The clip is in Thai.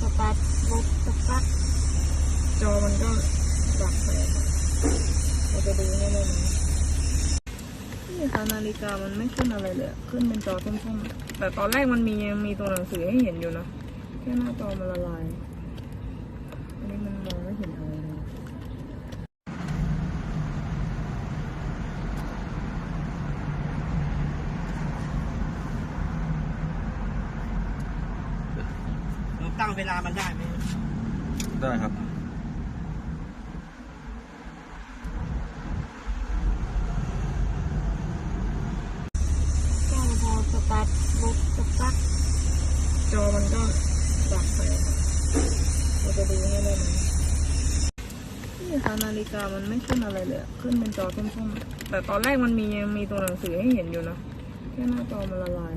สตาร์ทรถสักพักจอมันก็ดับไปเราจะดูให้ได้ไหมนี่ค่ะนาฬิกามันไม่ขึ้นอะไรเลย ขึ้นเป็นจอส้มๆแต่ตอนแรกมันมียังมีตัวหนังสือให้เห็นอยู่นะแค่หน้าจอมันละลาย อันนี้มันมองไม่เห็นอะไรเลย เรา ตั้งเวลามันได้ไหมได้ครับก็พอสตาร์ทรถสักพักจอมันก็ดับไปค่ะเราจะดูให้ได้ไหมนี่ค่ะนาฬิกามันไม่ขึ้นอะไรเลยอะขึ้นเป็นจอส้มๆแต่ตอนแรกมันมียังมีตัวหนังสือให้เห็นอยู่นะแค่หน้าจอมันละลาย